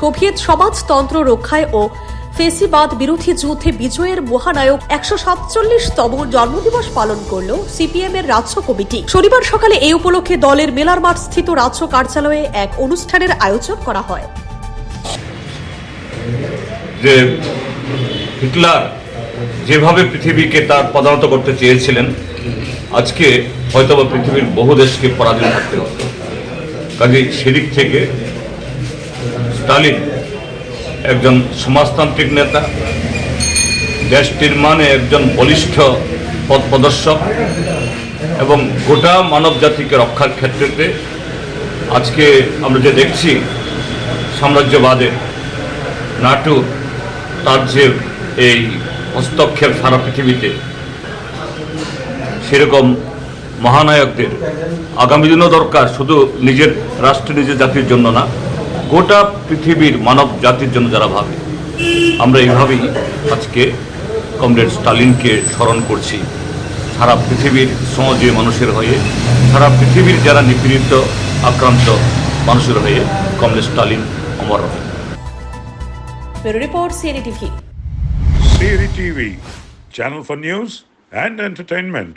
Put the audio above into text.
Soviet সমাজতন্ত্র রক্ষায় ও ফেসিবাদ বিরোধী যুদ্ধে বিজয়ের মহানায়ক একশো সাতচল্লিশতম জন্মদিবস পালন করল সিপিএম এর রাজ্য কমিটি। শনিবার সকালে এই উপলক্ষে দলের মেলার মাঠ স্থিত রাজ্য কার্যালয়ে এক অনুষ্ঠানের আয়োজন করা হয়। যে হিটলার যেভাবে পৃথিবীকে তার পদানত করতে চেয়েছিলেন, আজকে হয়তোবা পৃথিবীর বহু দেশকে পরাধীন থাকতে হতো কাজে সেদিক থেকে স্টালিন একজন সমাজতান্ত্রিক নেতা দেশ নির্মাণে একজন বলিষ্ঠ পথ প্রদর্শক এবং গোটা মানব জাতিকে রক্ষার ক্ষেত্রেতে আজকে আমরা যে দেখছি সাম্রাজ্যবাদের নাটু তার যে এই হস্তক্ষেপ সারা পৃথিবীতে, সেরকম মহানায়কদের আগামী দিনও দরকার শুধু নিজের রাষ্ট্র, নিজের জাতির জন্য না গোটা পৃথিবীর মানব জাতির জন্য যারা ভাবে আমরা এইভাবেই আজকে কমরেড স্টালিনকে স্মরণ করছি। সারা পৃথিবীর সমাজে মানুষের হয়ে সারা পৃথিবীর যারা নিপীড়িত আক্রান্ত মানুষের হয়ে comrade Stalin Amar bureau report CNE TV. Siri TV, channel for news and entertainment.